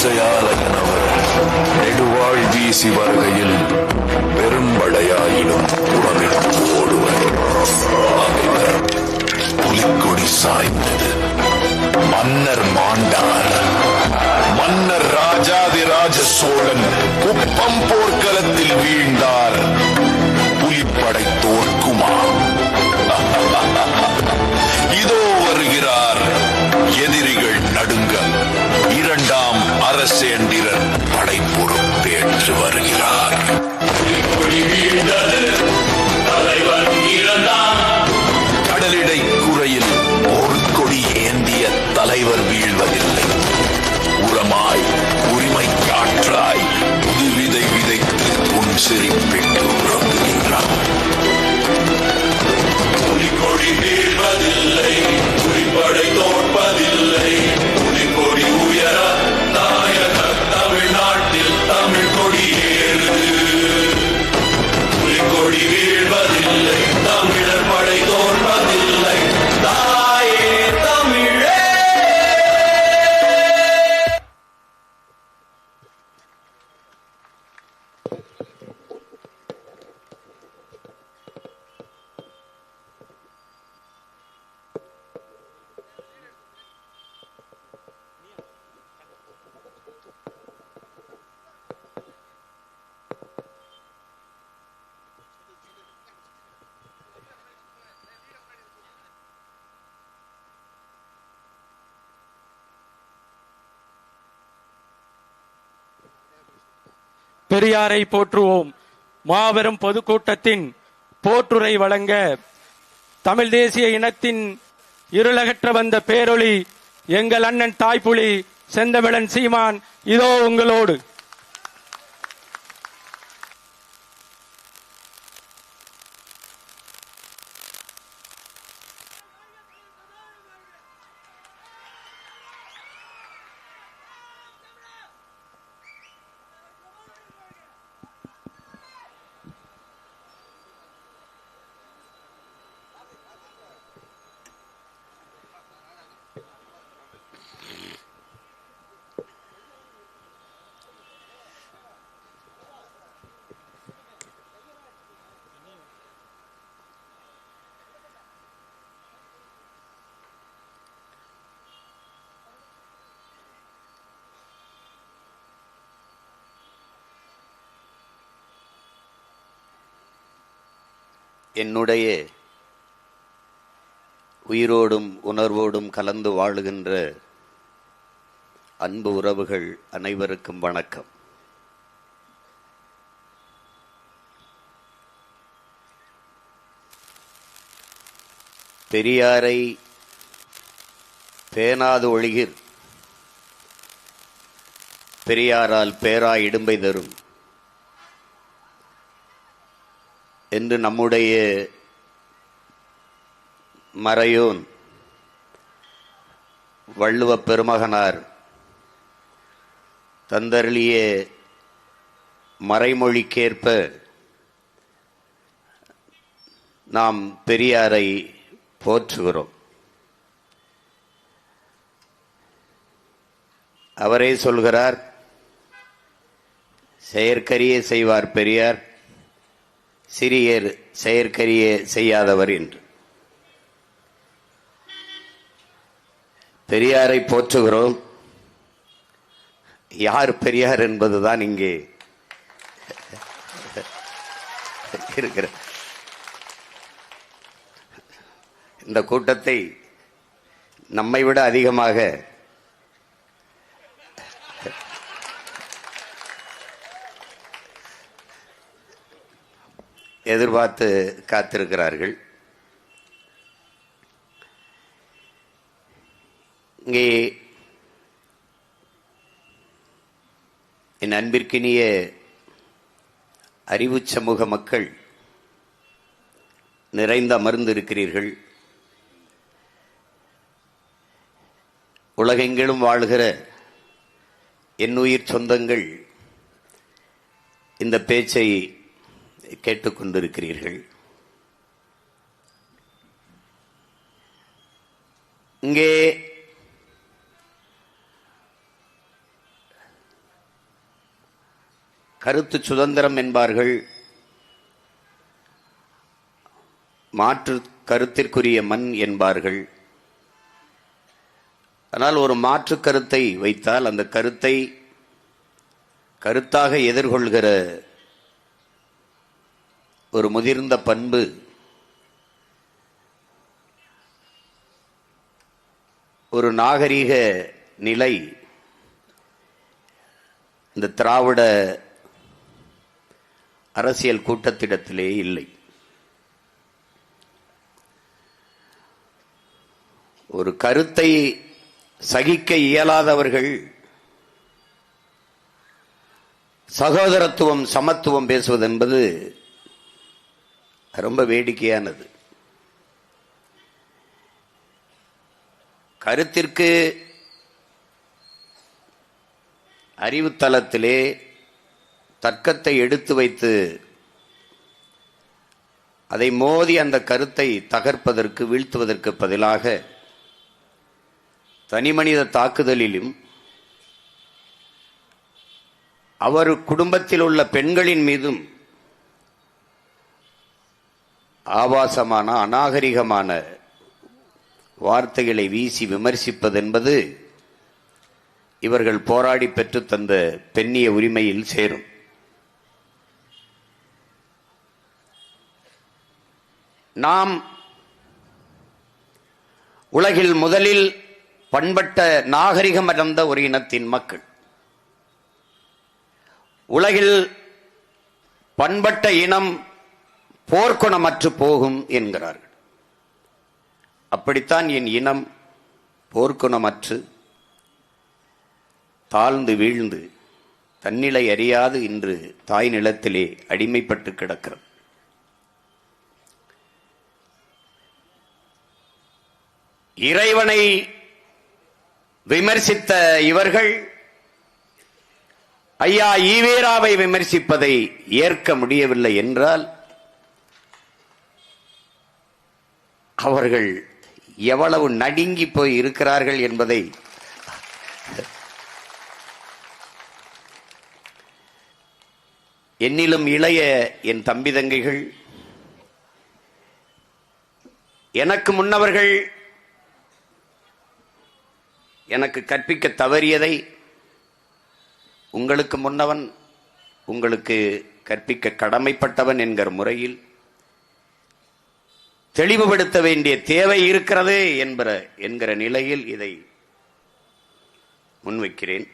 விசயாலயனவர் நெடுவாழ் வீசி வருகையில் பெரும்படையாயினும் புறமிட்டு ஓடுவர். பகைவர் புலிக்கொடி சாய்ந்தது. மன்னர் மாண்டார். மன்னர் ராஜாதிராஜ சோழன் குப்பம் போர்க்களத்தில் வீழ்ந்தார். in. பெரியாரை போற்றுவோம். மாபெரும் பொதுக்கூட்டத்தின் போற்றுரை வழங்க தமிழ் தேசிய இனத்தின் இருளகற்ற வந்த பேரொளி எங்கள் அண்ணன் தாய்ப்புலி செந்தமிழன் சீமான் இதோ உங்களோடு. என்னுடைய உயிரோடும் உணர்வோடும் கலந்து வாழுகின்ற அன்பு உறவுகள் அனைவருக்கும் வணக்கம். பெரியாரை பேணாது ஒழுகிர். பெரியாரால் பேரா இடும்பை தரும். என்று நம்முடைய மறையோன் வள்ளுவ பெருமகனார் தந்தருளிய மறைமொழிக்கேற்ப நாம் பெரியாரை போற்றுகிறோம். அவரே சொல்கிறார் செயற்கரிய செய்வார் பெரியார். சிறியர் செயற்கரிய செய்யாதவர் என்று. பெரியாரை போற்றுகிறோம். யார் பெரியார் என்பதுதான் இங்கே இருக்கிற. இந்த கூட்டத்தை நம்மை விட அதிகமாக எதிர்பார்த்து காத்திருக்கிறார்கள். இங்கே என் அன்பிற்கினிய அறிவு சமூக மக்கள் நிறைந்து அமர்ந்திருக்கிறீர்கள். உலகெங்கிலும் வாழ்கிற என் உயிர் சொந்தங்கள் இந்த பேச்சை கேட்டுக்கொண்டிருக்கிறீர்கள். இங்கே கருத்து சுதந்திரம் என்பார்கள். மாற்று கருத்திற்குரிய மண் என்பார்கள். ஆனால் ஒரு மாற்று கருத்தை வைத்தால் அந்த கருத்தை கருத்தாக எதிர்கொள்கிற ஒரு முதிர்ந்த பண்பு. ஒரு நாகரிக நிலை. இந்த திராவிட அரசியல் கூட்டத்திடத்திலே இல்லை. ஒரு கருத்தை சகிக்க இயலாதவர்கள் சகோதரத்துவம் சமத்துவம் பேசுவது என்பது ரொம்ப வேடிக்கையானது. கருத்திற்கு அறிவுத்தலத்திலே தர்க்கத்தை எடுத்து வைத்து அதை மோதி அந்த கருத்தை தகர்ப்பதற்கு வீழ்த்துவதற்கு பதிலாக தனிமனித தாக்குதலிலும் அவர் குடும்பத்தில் உள்ள பெண்களின் மீதும் ஆபாசமான அநாகரிகமான வார்த்தைகளை வீசி விமர்சிப்பதென்பது இவர்கள் போராடி பெற்று தந்த பெண்ணிய உரிமையில் சேரும். நாம் உலகில் முதலில் பண்பட்ட நாகரிகம் அடைந்த ஒரு இனத்தின் மக்கள். உலகில் பண்பட்ட இனம் போர்க்குணமற்று போகும் என்கிறார்கள். அப்படித்தான் என் இனம் போர்க்குணமற்று தாழ்ந்து வீழ்ந்து தன்னிலை அறியாது இன்று தாய் நிலத்திலே அடிமைப்பட்டு கிடக்கிறது. இறைவனை விமர்சித்த இவர்கள் ஐயா ஈவேராவை விமர்சிப்பதை ஏற்க முடியவில்லை என்றால் அவர்கள் எவ்வளவு நடுங்கி போய் இருக்கிறார்கள் என்பதை என்னிலும் இளைய என் தம்பி தங்கைகள் எனக்கு முன்னவர்கள் எனக்கு கற்பிக்க தவறியதை உங்களுக்கு முன்னவன் உங்களுக்கு கற்பிக்க கடமைப்பட்டவன் என்கிற முறையில் தெளிவுபடுத்த வேண்டிய தேவை இருக்கிறது என்பற என்கிற நிலையில் இதை முன்வைக்கிறேன்.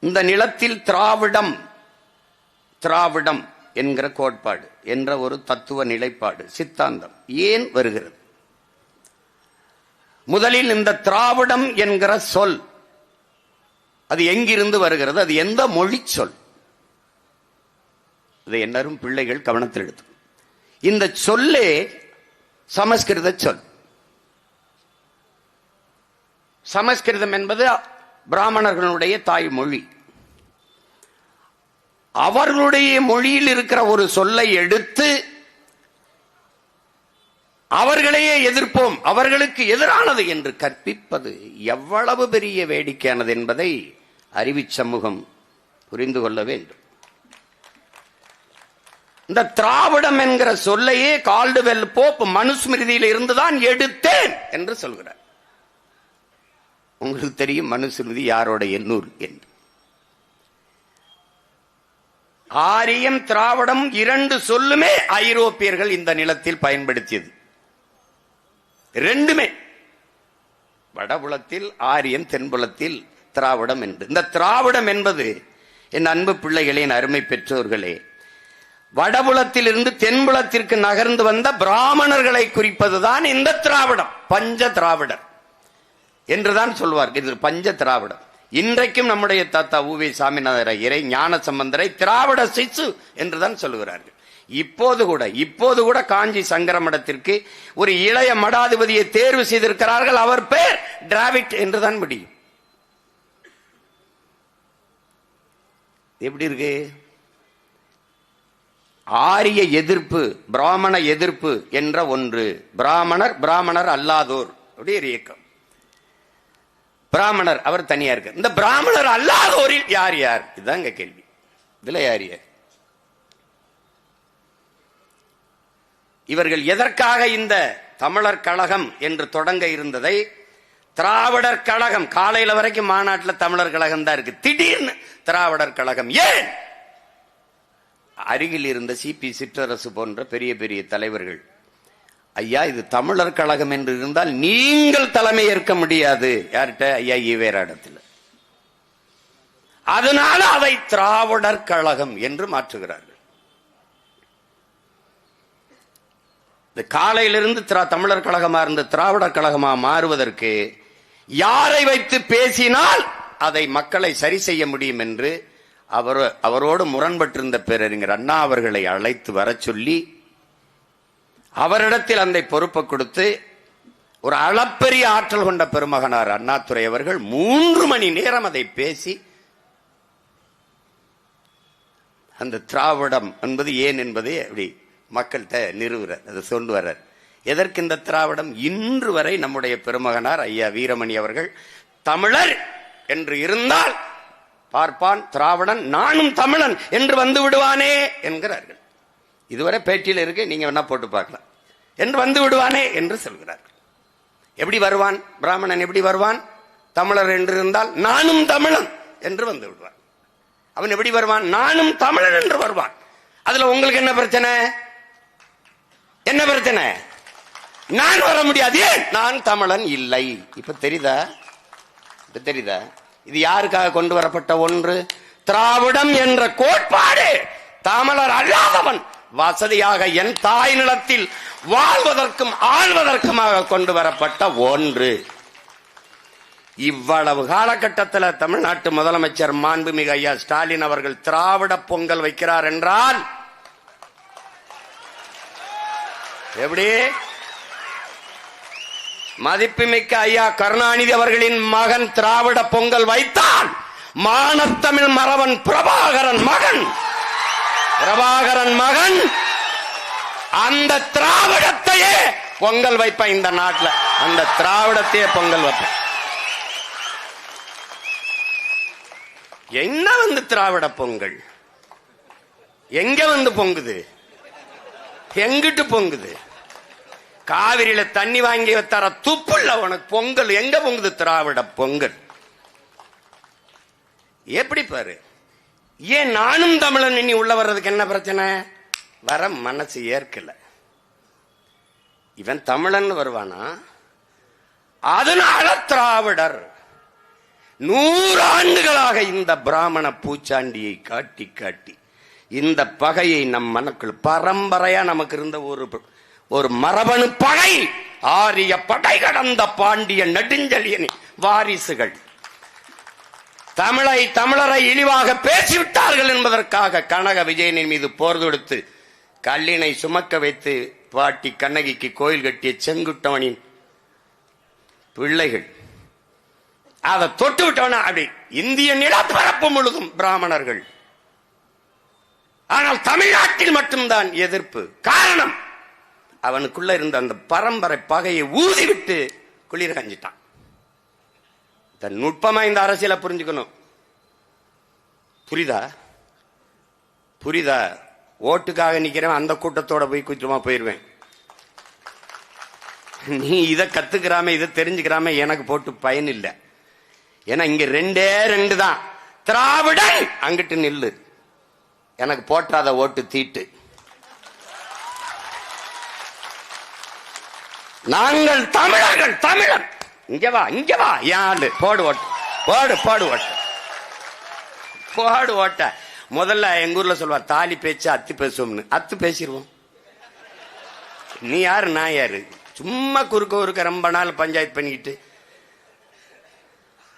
இந்த நிலத்தில் திராவிடம் திராவிடம் என்கிற கோட்பாடு என்ற ஒரு தத்துவ நிலைப்பாடு சித்தாந்தம் ஏன் வருகிறது? முதலில் இந்த திராவிடம் என்கிற சொல் அது எங்கிருந்து வருகிறது? அது எந்த மொழி சொல்? இதை எல்லாரும் பிள்ளைகள் கவனத்தில் எடுத்து. இந்த சொல்லே சமஸ்கிருத சொல். சமஸ்கிருதம் என்பது பிராமணர்களுடைய தாய்மொழி. அவர்களுடைய மொழியில் இருக்கிற ஒரு சொல்லை எடுத்து அவர்களையே எதிர்ப்போம். அவர்களுக்கு எதிரானது என்று கற்பிப்பது எவ்வளவு பெரிய வேடிக்கையானது என்பதை அறிவி சமூகம் புரிந்து கொள்ள வேண்டும். இந்த திராவிடம் என்கிற சொல்லையே கால்டுவெல் போப் மனுஸ்மிருதியில் இருந்துதான் எடுத்தேன் என்று சொல்கிறார். உங்களுக்கு தெரியும் மனுஸ்மிருதி யாரோட எண்ணூர் என்று. ஆரியம் திராவிடம் இரண்டு சொல்லுமே ஐரோப்பியர்கள் இந்த நிலத்தில் பயன்படுத்தியது. ரெண்டுமே. வடபுலத்தில் ஆரியம் தென்புலத்தில் திராவிடம் என்று. இந்த திராவிடம் என்பது என் அன்பு பிள்ளைகளின் அருமை பெற்றோர்களே வடபுலத்திலிருந்து தென்புலத்திற்கு நகர்ந்து வந்த பிராமணர்களை குறிப்பதுதான் இந்த திராவிடம் பஞ்ச திராவிடர் என்றுதான் சொல்வார் இது பஞ்ச திராவிடம். இன்றைக்கும் நம்முடைய தாத்தா உவி சாமிநாதர் ஐயரை ஞான சம்பந்தரை திராவிட சிசு என்றுதான் சொல்லுகிறார்கள். இப்போது கூட இப்போது கூட காஞ்சி சங்கரமடத்திற்கு ஒரு இளைய மடாதிபதியை தேர்வு செய்திருக்கிறார்கள். அவர் பேர் டிராவிட் என்றுதான் முடியும். எப்படி இருக்கு? ஆரிய எதிர்ப்பு பிராமண எதிர்ப்பு என்ற ஒன்று. பிராமணர் பிராமணர் அல்லாதோர். அப்படி ஒரு இயக்கம். பிராமணர் அவர் தனியா இருக்கார். இந்த பிராமணர் அல்லாதோரில் யார் யார்? இதுதான் இங்க கேள்வி. இதுல யார் யார்? இவர்கள் எதற்காக இந்த தமிழர் கழகம் என்று தொடங்க இருந்ததை? திராவிடர் கழகம் காலையில வரைக்கும் மாநாட்டில் தமிழர் கழகம் தான் இருக்கு. திடீர்னு திராவிடர் கழகம். ஏன்? அருகில் இருந்த சிபி சிற்றரசு போன்ற பெரிய பெரிய தலைவர்கள். ஐயா இது தமிழர் கழகம் என்று இருந்தால் நீங்கள் தலைமை ஏற்க முடியாது. யார்கிட்ட? ஐயா ஈவேராடத்தில் அதனால அதை திராவிடர் கழகம் என்று மாற்றுகிறார்கள். இந்த காலையிலிருந்து திரா- தமிழர் கழகமா இருந்த திராவிடர் கழகமா மாறுவதற்கு யாரை வைத்து பேசினால் அதை மக்களை சரி செய்ய முடியும் என்று அவர் அவரோடு முரண்பட்டிருந்த பேரறிஞர் அண்ணா அவர்களை அழைத்து வரச் சொல்லி அவரிடத்தில் அந்த பொறுப்பை கொடுத்து ஒரு அளப்பெரிய ஆற்றல் கொண்ட பெருமகனார் அண்ணாதுரை அவர்கள் மூன்று மணி நேரம் அதை பேசி அந்த திராவிடம் என்பது ஏன் என்பதை அப்படி மக்கள்கிட்ட நிறுவுறார் அதை சொல்லு வர்றார் எதற்கு இந்த திராவிடம்? இன்று வரை நம்முடைய பெருமகனார் ஐயா வீரமணி அவர்கள் தமிழர் என்று இருந்தால் பார்ப்பான் திராவிடன் நானும் தமிழன் என்று வந்து விடுவானே என்கிறார்கள். இதுவரை பேட்டியில் இருக்கு நீங்க வேணா போட்டு பார்க்கலாம். என்று வந்து விடுவானே என்று சொல்கிறார்கள். எப்படி வருவான்? பிராமணன் எப்படி வருவான்? தமிழர் என்று இருந்தால் நானும் தமிழன் என்று வந்து விடுவான். அவன் எப்படி வருவான்? நானும் தமிழன் என்று வருவான். அதுல உங்களுக்கு என்ன பிரச்சனை? என்ன பிரச்சனை? நான் வர முடியாது. நான் தமிழன் இல்லை. இப்ப தெரியுதா? இப்ப தெரியுதா? இது யாருக்காக கொண்டு வரப்பட்ட ஒன்று? திராவிடம் என்ற கோட்பாடு தமிழர் அல்லாதவன் வசதியாக என் தாய் நிலத்தில் வாழ்வதற்கும் ஆழ்வதற்குமாக கொண்டு வரப்பட்ட ஒன்று. இவ்வளவு காலகட்டத்தில் தமிழ்நாட்டு முதலமைச்சர் மாண்புமிகு ஐயா ஸ்டாலின் அவர்கள் திராவிட பொங்கல் வைக்கிறார் என்றால் எப்படி? மதிப்புமிக்க ஐயா கருணாநிதி அவர்களின் மகன் திராவிட பொங்கல் வைத்தான் மானத்தமிழ் மறவன் பிரபாகரன் மகன். பிரபாகரன் மகன். அந்த திராவிடத்தையே பொங்கல் வைப்பேன் இந்த நாட்டுல. அந்த திராவிடத்தையே பொங்கல் வைப்பேன். என்ன வந்து திராவிட பொங்கல்? எங்க வந்து பொங்குது? எங்கிட்டு பொங்குது? காவிரியில தண்ணி வாங்கி தர துப்புள்ள உனக்கு பொங்கல். எங்க பொங்குது? திராவிட பொங்கல். எப்படி பாரு? ஏன் நானும் தமிழன் இனி உள்ள வர்றதுக்கு என்ன பிரச்சனை? வர மனசு ஏற்கல. இவன் தமிழன் வருவானா? அதனால திராவிடர். நூறு ஆண்டுகளாக இந்த பிராமண பூச்சாண்டியை காட்டி காட்டி இந்த பகையை நம் மனக்குள் பரம்பரையா நமக்கு இருந்த ஒரு ஒரு மரபணு பகை ஆரிய படை கடந்த பாண்டிய நெடுஞ்செழியன் வாரிசுகள். தமிழை தமிழரை இழிவாக பேசிவிட்டார்கள் என்பதற்காக கனக விஜயனின் மீது போர் தொடுத்து கல்லினை சுமக்க வைத்து பாட்டி கண்ணகிக்கு கோயில் கட்டிய செங்குட்டவனின் பிள்ளைகள். அதை தொட்டு விட்டவனா அப்படி இந்திய நிலப்பரப்பு முழுதும் பிராமணர்கள். ஆனால் தமிழ்நாட்டில் மட்டும்தான் எதிர்ப்பு. காரணம் அவனுக்குள்ள இருந்த அந்த பரம்பரை பகையை ஊதிவிட்டு குளிர் கஞ்சிட்டான். தன் நுட்பமா இந்த அரசியலை புரிஞ்சுக்கணும். புரியுதா புரியுதா ஓட்டுக்காக நிக்கிறவன் அந்த கூட்டத்தோட போய் குற்றமா போயிருவேன். நீ இதை கத்துக்கிறாம இதை தெரிஞ்சுக்கிறாம எனக்கு போட்டு பயன் இல்லை. ஏன்னா இங்க ரெண்டே ரெண்டு தான். திராவிடன்! அங்கிட்டு நில்லு. எனக்கு போட்டாத ஓட்டு தீட்டு. நாங்கள் தமிழர்கள் தமிழன் இங்க வா இங்க வா யாரு? போடு ஓட்டு. போடு போடு ஓட்டு. போடு ஓட்ட. முதல்ல எங்க ஊர்ல சொல்லுவா தாலி பேச்சு அத்து பேசுவோம்னு. அத்து பேசிடுவோம் நீ யாரு நான் யாரு? சும்மா குறுக்க குறுக்க ரொம்ப நாள் பஞ்சாயத்து பண்ணிக்கிட்டு.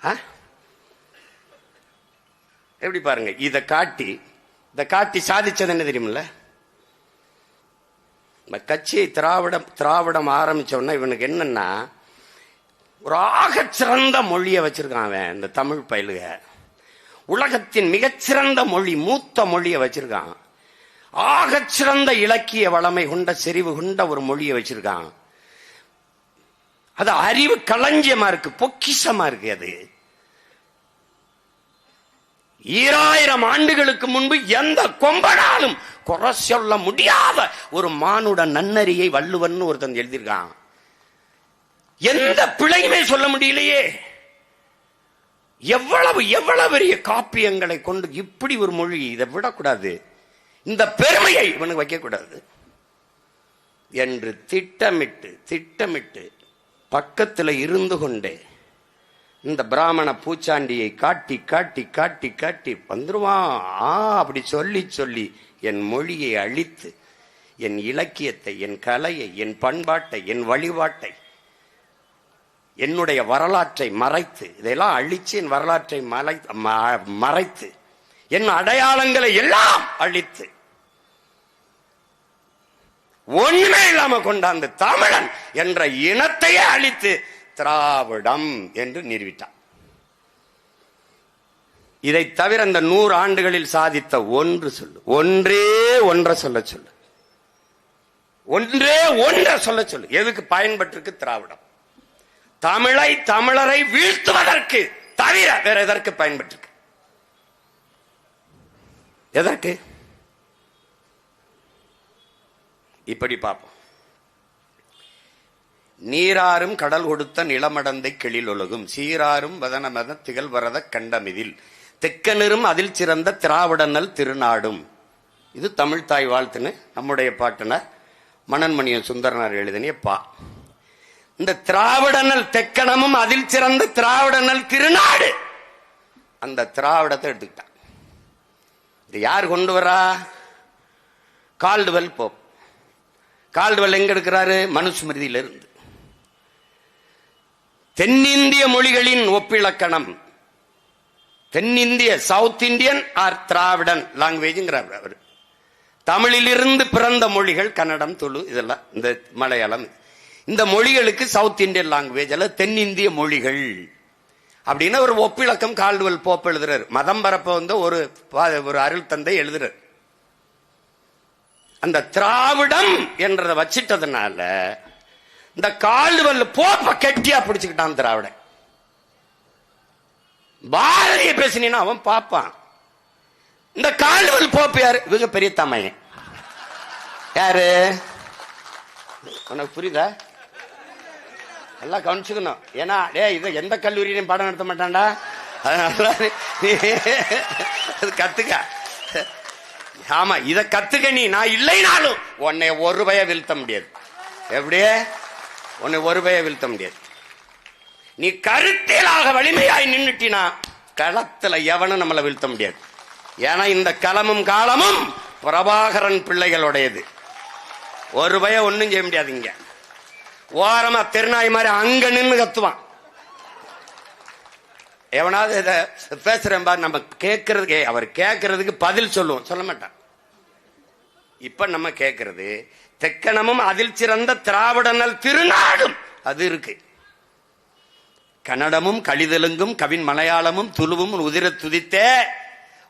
ஆ? எப்படி பாருங்க இதை காட்டி இதை காட்டி சாதிச்சது என்ன தெரியுமில்ல? இந்த கட்சியை திராவிடம் திராவிடம் ஆரம்பிச்ச உடனே இவனுக்கு என்னன்னா ஒரு ஆக சிறந்த மொழியை வச்சிருக்கான் அவன் இந்த தமிழ் பயிலுக. உலகத்தின் மிகச்சிறந்த மொழி மூத்த மொழியை வச்சிருக்கான். ஆக சிறந்த இலக்கிய வளமை கொண்ட செறிவு கொண்ட ஒரு மொழியை வச்சிருக்கான். அது அறிவு களஞ்சியமா இருக்கு பொக்கிஷமா இருக்கு அது. ஈராயிரம் ஆண்டுகளுக்கு முன்பு எந்த கொம்பனாலும் குறை சொல்ல முடியாத ஒரு மானுட நன்னறியை வள்ளுவன் ஒருத்தன் எழுதியிருக்கான். எந்த பிழையுமே சொல்ல முடியலையே. எவ்வளவு எவ்வளவு பெரிய காப்பியங்களை கொண்டு இப்படி ஒரு மொழி இதை விடக்கூடாது. இந்த பெருமையை இவனுக்கு வைக்கக்கூடாது. என்று திட்டமிட்டு திட்டமிட்டு பக்கத்தில் இருந்து கொண்டே இந்த பிராமண பூச்சாண்டியை காட்டி காட்டி காட்டி காட்டி வந்துருவான். ஆ அப்படி சொல்லி சொல்லி என் மொழியை அழித்து என் இலக்கியத்தை என் கலையை என் பண்பாட்டை என் வழிபாட்டை என்னுடைய வரலாற்றை மறைத்து இதெல்லாம் அழித்து என் வரலாற்றை மலை மறைத்து என் அடையாளங்களை எல்லாம் அழித்து ஒண்ணுமே இல்லாம கொண்டாந்து தமிழன் என்ற இனத்தையே அழித்து திராவிடம் என்று நிறுவிட்டான். இதை தவிர அந்த நூறு ஆண்டுகளில் சாதித்த ஒன்று சொல்லு. ஒன்றே ஒன்றை சொல்ல சொல்லு. ஒன்றே ஒன்றை சொல்ல சொல்லு. எதுக்கு பயன்பட்டிருக்கு திராவிடம்? தமிழை தமிழரை வீழ்த்துவதற்கு தவிர வேற எதற்கு பயன்பட்டிருக்கு எதற்கு? இப்படி பார்ப்போம். நீராறும் கடல் கொடுத்த நிலமடந்தை கிளில் ஒழுகும். சீராறும் வதனமத திகழ்வரத கண்டமிதில். தெக்கனரும் அதில் சிறந்த திராவிடநல் திருநாடும். இது தமிழ் தாய் வாழ்த்துன்னு நம்முடைய பாட்டனர் மணன்மணியன் சுந்தரனார் எழுதினிய பா. இந்த திராவிடநல் தெக்கணமும் அதில் சிறந்த திராவிடநல் திருநாடு. அந்த திராவிடத்தை எடுத்துக்கிட்டான். இது யார் கொண்டு வரா? Caldwell Pope. கால்டுவெல் எங்க எடுக்கிறாரு? மனுஸ்மிருதியில இருந்து தென்னிந்திய மொழிகளின் ஒப்பிலக்கணம். தென்னிந்திய சவுத் இந்தியன் ஆர் திராவிடன் லாங்குவேஜ்ங்கிறார் அவர். தமிழிலிருந்து பிறந்த மொழிகள் கன்னடம் துளு இதெல்லாம் இந்த மலையாளம். இந்த மொழிகளுக்கு சவுத் இந்தியன் லாங்குவேஜ் அல்ல தென்னிந்திய மொழிகள். அப்படின்னு ஒரு ஒப்பிலக்கம் கால்டுவல் போப் எழுதுறார். மதம் பரப்ப வந்து ஒரு பா- ஒரு அருள் தந்தை எழுதுறார். அந்த திராவிடம் என்றதை வச்சிட்டதுனால இந்த கால்டுவல் போப்ப கெட்டியா பிடிச்சுக்கிட்டான் திராவிடன். பாரதிய பேசினா அவன் பார்ப்பான். இந்த கால்டுவெல் போப்பு யாரு? இவங்க பெரிய தமையன் யாரு? உனக்கு புரியுதா? எல்லாம் கவனிச்சுக்கணும். ஏன்னா டே இதை எந்த கல்லூரியிலையும் பாடம் நடத்த மாட்டான்டா. அதனால கத்துக்க. ஆமா இத கத்துக்க நீ. நான் இல்லைனாலும் உன்னை ஒரு பய வீழ்த்த முடியாது. எப்படியே உன்னை ஒரு பய வீழ்த்த முடியாது. நீ கருத்தியலாக வலிமையாய் நின்னுட்டினா களத்துல எவனும் நம்மளை வீழ்த்த முடியாது. ஏன்னா இந்த களமும் காலமும் பிரபாகரன் பிள்ளைகளுடையது. ஒரு பய ஒண்ணும் செய்ய முடியாது இங்க. ஓரமா திருநாய் மாதிரி அங்க நின்று கத்துவான். எவனாவது இதை பேசுறேன் பாரு நம்ம கேட்கறதுக்கு அவர் கேட்கறதுக்கு பதில் சொல்லுவோம். சொல்ல மாட்டான். இப்ப நம்ம கேட்கறது தெக்கணமும் அதில் சிறந்த திராவிடனல் திருநாடும். அது இருக்கு. கன்னடமும் கழிதலுங்கும் கவின் மலையாளமும் துளுவும் உதிர துதித்தே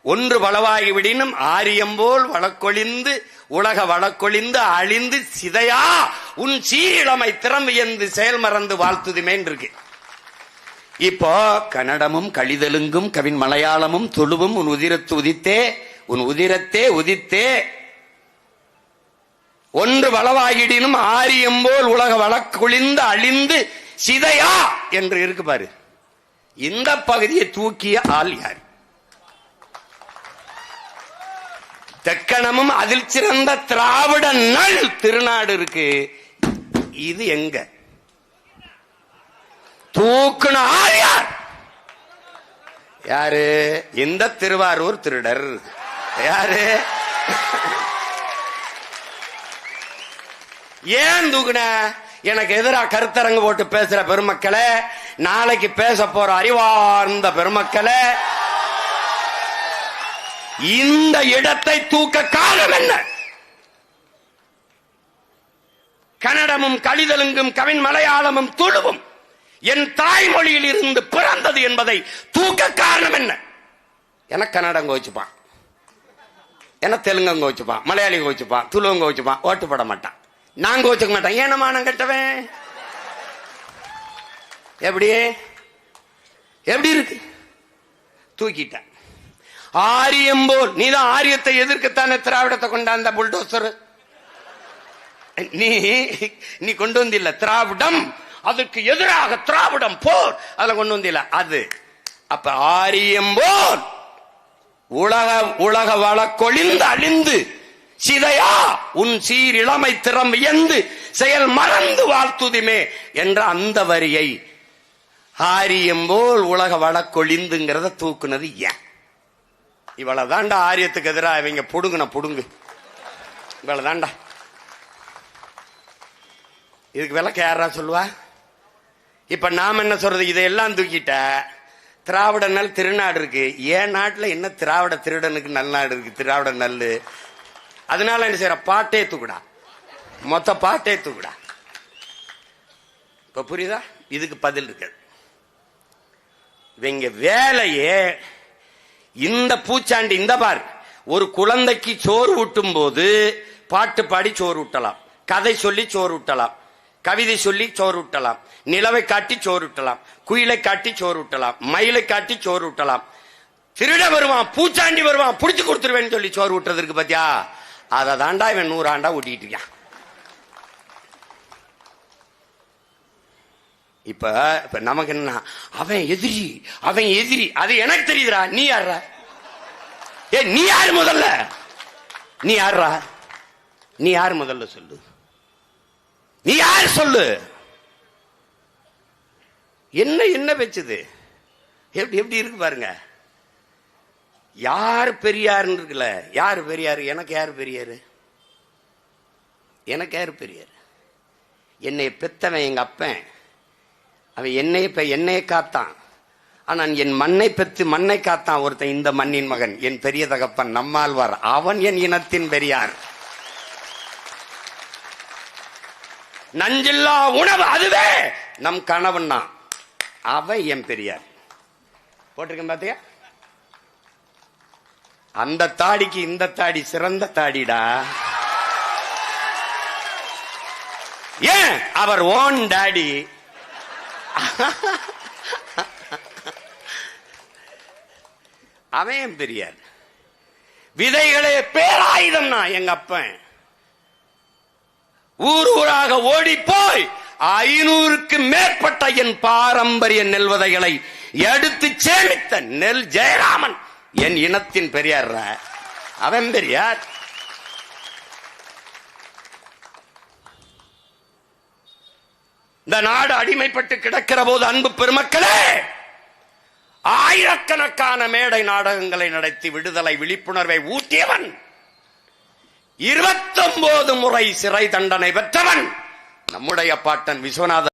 ஒன்று வளவாகி விடினும் ஆரியம்போல் வழக்கொழிந்து உலக வழக்கொழிந்து அழிந்து சிதையா உன் சீரிழமை திறம் வியந்து செயல் மறந்து வாழ்த்துதுமேன் இருக்கு இப்போ கன்னடமும் கழிதலுங்கும் கவின் மலையாளமும் துளுவும் உன் உதிரத்து உதித்தே உன் உதிரத்தே உதித்தே ஒன்று வளவாகிடினும் ஆரியம்போல் உலக வழக்கொழிந்து அழிந்து சிதையா என்று இருக்கு பாரு. இந்த பகுதியை தூக்கிய ஆள் யார்? தெக்கணமும் அதில் சிறந்த திராவிட நல் திருநாடு இருக்கு. இது எங்க? தூக்குன ஆள் யார்? யாரு? இந்த திருவாரூர் திருடர். யாரு? ஏன் தூக்குன? எனக்கு எதிராக கருத்தரங்கு போட்டு பேசுற பெருமக்களே நாளைக்கு பேச போற அறிவார்ந்த பெருமக்களே இந்த இடத்தை தூக்க காரணம் என்ன? கன்னடமும் கழிதலுங்கும் கவின் மலையாளமும் துழுவும் என் தாய்மொழியில் இருந்து பிறந்தது என்பதை தூக்க காரணம் என்ன? என கன்னடம் கோச்சுப்பான். என தெலுங்கம் கோச்சுப்பான் மலையாளி கோச்சுப்பான் துளுவங்க கோச்சுப்பான் ஓட்டு போட மாட்டான். நான் கோச்சுக்க மாட்டேன். ஏனமா நான் கட்டவன்? எப்படி? எப்படி இருக்கு? தூக்கிட்டேன். ஆரியம் போல் நீதான் ஆரியத்தை எதிர்க்கத்தானே திராவிடத்தை கொண்டாந்த புல்டோசர்? நீ நீ கொண்டு வந்தில்ல திராவிடம். அதுக்கு எதிராக திராவிடம் போர். அதுல கொண்டு வந்தில்ல அது. அப்ப ஆரியம் போல் உலக உலக வழக்கொழிந்து அழிந்து சிதையா? உன் சீர் இளமை திறம் வியந்து செயல் மறந்து வாழ்த்துதுமே என்ற அந்த வரியை ஆரியம் போல் உலக வழக்கொழிந்துங்கிறத தூக்குனது ஏன்? இவ்வளவுதான்டா ஆரியத்துக்கு எதிராக இவங்க புடுங்குன புடுங்கு. இவ்வளவுதான்டா. இதுக்கு விளக்க யாரா சொல்லுவா? இப்ப நாம என்ன சொல்றது? இதையெல்லாம் தூக்கிட்ட. திராவிட நல் திருநாடு இருக்கு. ஏன் நாட்டுல என்ன திராவிட திருடனுக்கு நல்லாடு இருக்கு? திராவிட நல்லு. அதனால என்ன செய்யற பாட்டே தூக்குடா. மொத்த பாட்டே தூக்குடா. இப்ப புரியுதா? இதுக்கு பதில் இருக்காது இவங்க வேலையே இந்த பூச்சாண்டி இந்த பார் ஒரு குழந்தைக்கு சோறு ஊட்டும் போது பாட்டு பாடி சோறு ஊட்டலாம். கதை சொல்லி சோறு ஊட்டலாம். கவிதை சொல்லி சோறு ஊட்டலாம். நிலவை காட்டி சோறு ஊட்டலாம். குயிலை காட்டி சோறு ஊட்டலாம். மயிலை காட்டி சோறு ஊட்டலாம். திருட வருவான் பூச்சாண்டி வருவான் புடிச்சு கொடுத்துருவேன்னு சொல்லி சோறு ஊட்டுறதுக்கு பாத்தியா? அதை தாண்டா இவன் நூறாண்டா ஓட்டிட்டு இருக்கான். இப்ப இப்ப நமக்கு என்ன? அவன் எதிரி அவன் எதிரி. அது எனக்கு தெரியுதுடா. நீ யாரா ஏ நீ யாரு முதல்ல? நீ யாரா நீ யார் முதல்ல சொல்லு? நீ யார் சொல்லு? என்ன என்ன வச்சது? எப்படி எப்படி இருக்கு பாருங்க. யார் பெரியாருன்னு இருக்குல்ல? யார் பெரியார்? எனக்கு யார் பெரியார்? எனக்கு யார் பெரியார்? என்னை பெத்தவன் எங்கள் அப்பன். அவன் என்னை இப்போ என்னையை காத்தான். ஆனால் என் மண்ணை பெற்று மண்ணை காத்தான் ஒருத்தன் இந்த மண்ணின் மகன். என் பெரிய தகப்பன் நம்மாழ்வார். அவன் என் இனத்தின் பெரியார். நஞ்சில்லா உணவு அதுவே! நம் கணவன் தான். அவன் என் பெரியார். போட்டிருக்கேன் பார்த்தியா அந்த தாடிக்கு இந்த தாடி சிறந்த தாடிடா. ஏன்? அவர் ஓன் டாடி. அவன் பெரியார். விதைகளே நான் எங்க அப்பன். ஊர் ஊராக ஓடி போய் ஐநூறுக்கு மேற்பட்ட என் பாரம்பரிய நெல் விதைகளை எடுத்து சேமித்த நெல் ஜெயராமன். என் இனத்தின் பெரியார் அவன் பெரியார். இந்த நாடு அடிமைப்பட்டு கிடக்கிற போது அன்பு பெருமக்களே ஆயிரக்கணக்கான மேடை நாடகங்களை நடத்தி விடுதலை விழிப்புணர்வை ஊட்டியவன் இருபத்தொன்பது முறை சிறை தண்டனை பெற்றவன் நம்முடைய பாட்டன் விஸ்வநாதன்